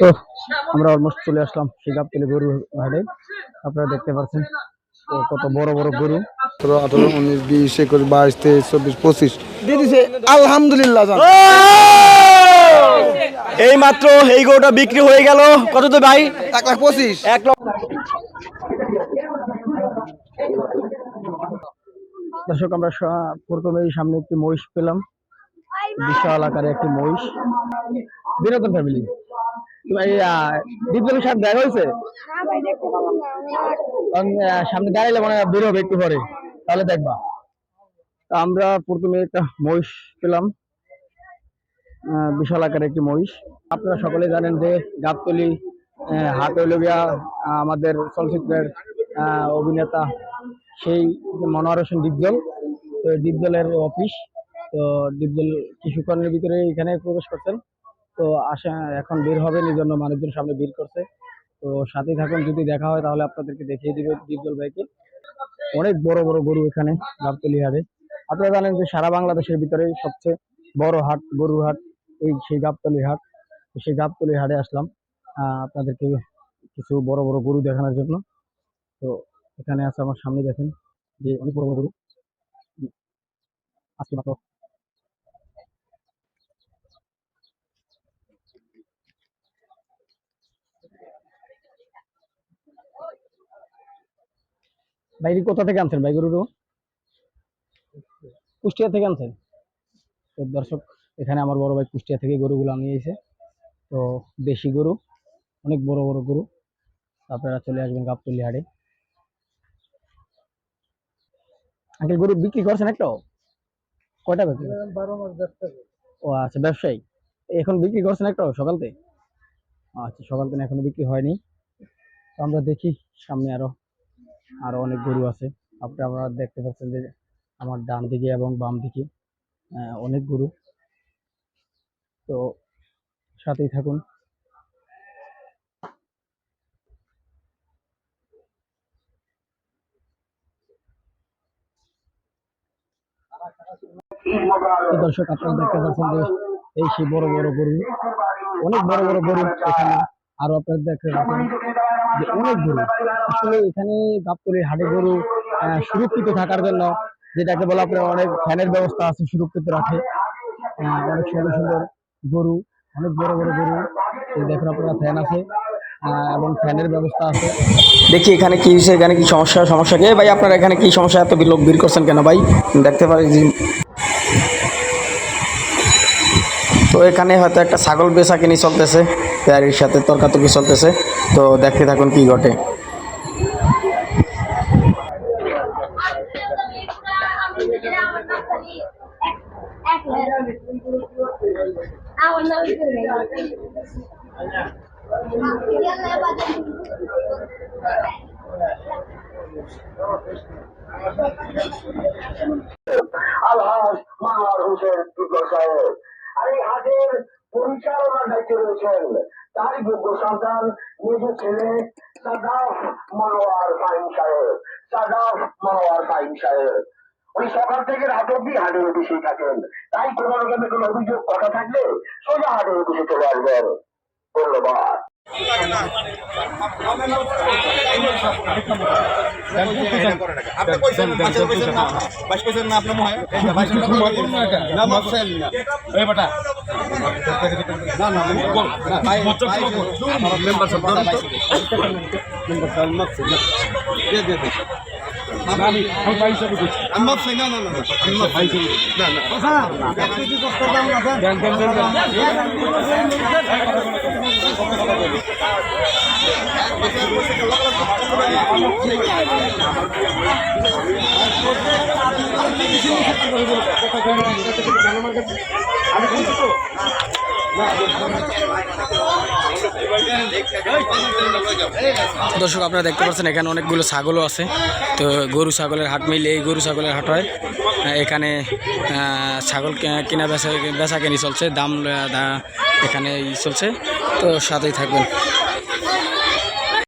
তো আমরা অলমোস্ট চলে আসলাম শিকাপতলি গরু হাটে আপনারা দেখতে পাচ্ছেন তো কত বড় বড় গরু। সতেরো আঠারো উনিশ বিশ একুশ বাইশ তেইশ চব্বিশ পঁচিশ। দিয়ে দিছে আলহামদুলিল্লাহ এই মাত্র এই গরুটা বিক্রি হয়ে গেল। কত তো ভাই? এক লাখ পঁচিশ। এক লক্ষ দর্শক আমরা প্রথমেই সামনে একটি মহিষ পেলাম। বিশাল আকারে একটি মহিষ। বিনোদন ফ্যামিলি দীপজলের সাথে দেখা হয়েছে? সামনে দাঁড়াইলে মনে হয় বেরোবে একটু পরে। তাহলে দেখবা। আমরা প্রথমে একটা মহিষ পেলাম। বিশাল আকারে একটি মহিষ। আপনারা সকলে জানেন যে গাবতলি হইল আহ, আমাদের চলচ্চিত্রের অভিনেতা সেই মনোহর হোসেন ডিপজল তো ডিপজলের অফিস। তো ডিপজল কিছুক্ষণের ভিতরে এখানে প্রবেশ করছেন। তো আসা এখন বের হবে এই জন্য মানুষজন সামনে ভিড় করছে। তো সাথে থাকুন, যদি দেখা হয় তাহলে আপনাদেরকে দেখিয়ে দিবে ডিপজল ভাইকে। অনেক বড় বড় গরু এখানে গাবতলি হাটে। আপনারা জানেন যে সারা বাংলাদেশের ভিতরে সবচেয়ে বড় হাট, গরুর হাট, এই সেই গাবতলি হাট। সেই গাবতলি হাটে আসলাম আপনাদেরকে কিছু বড় বড় গরু দেখানোর জন্য। তো এখানে আছে আমার সামনে দেখেন যে অনেক বড় বড় গরু। আজকে মাত্র বাইরে কোথা থেকে আনছেন ভাই গরুগুলো কুষ্টিয়া থেকে আনছেন? তো দর্শক এখানে আমার বড় ভাই কুষ্টিয়া থেকে গরুগুলো নিয়ে এসে তো দেশি গরু অনেক বড় বড় গরু। আপনারা চলে আসবেন গাবতলি হাটে। আঙ্কেল গরু বিক্রি করছেন একটাও? কয়টা বিক্রি ও আচ্ছা ব্যবসায়ী। এখন বিক্রি করছেন একটাও সকালতে আচ্ছা সকাল থেকে এখনও বিক্রি হয়নি। তো আমরা দেখি সামনে আরও আরও অনেক গরু আছে। আপনি আমরা দেখতে পাচ্ছেন যে আমার ডান দিকে এবং বাম দিকে অনেক গরু। তো সাথেই থাকুন। দর্শক, আপনারা দেখতে পাচ্ছেন যে এই সেই বড় বড় গরু, অনেক বড় বড় গরু এখানে আরও আপনারা দেখতে পাচ্ছেন। অনেক গরু আসলে এখানে গাবতলির হাটে গরু সুরক্ষিত থাকার জন্য যেটাকে বলে আপনার অনেক ফ্যানের ব্যবস্থা আছে, সুরক্ষিত রাখে। অনেক সুন্দর সুন্দর গরু, অনেক বড় বড় গরু। দেখুন আপনারা ফ্যান আছে এবং ফ্যানের ব্যবস্থা আছে। দেখি এখানে কি হয়েছে, এখানে কি সমস্যা সমস্যা কে? ভাই, আপনারা এখানে কি সমস্যা? এত লোক ভিড় করছেন কেন ভাই? দেখতে পারি তো এখানে হয়তো একটা ছাগল বেচা কিনি চলতেছে, পেয়ারির সাথে তর্কাতর্কি চলতেছে। তো দেখতে থাকুন কি ঘটে। আলহাজ মানোয়ার হোসেন আর এই হাটের পরিচালনার দায়িত্বে রয়েছেন। তারই যোগ্য সন্তান নিজ ছেলে সাদাফ মনোয়ার ফাইন সাহেব। সাদাফ মনোয়ার ফাইন সাহেব। উনি সকাল থেকে রাত অব্দি হাটের অফিসেই থাকেন। তাই কোনো রকমের কোনো অভিযোগ, কথা থাকলে সোজা হাটের অফিসে চলে আসবেন। ধন্যবাদ। আপনি কইছেন মাছের কইছেন না বাইশ কইছেন না আপনার মনে হয় বাইশ টাকা না মাছের না এই বেটা না না বল না ভাই আমার মেম্বার সব ধরুন তো মেম্বার সব মাছের না দে দে দে আমি আমি বাইশ টাকা কইছি আমি মাছের না না না আমি মাছ বাইশ না না আপনি কি না দেন দেন দেন দর্শক, আপনারা দেখতে পাচ্ছেন, এখানে অনেকগুলো ছাগলও আছে। তো গরু ছাগলের হাট মিলে এই গরু ছাগলের হাট হয়। এখানে ছাগল কেনা বেচা বেচা কেনি চলছে, দাম এখানে চলছে। তো সাথেই থাকবেন।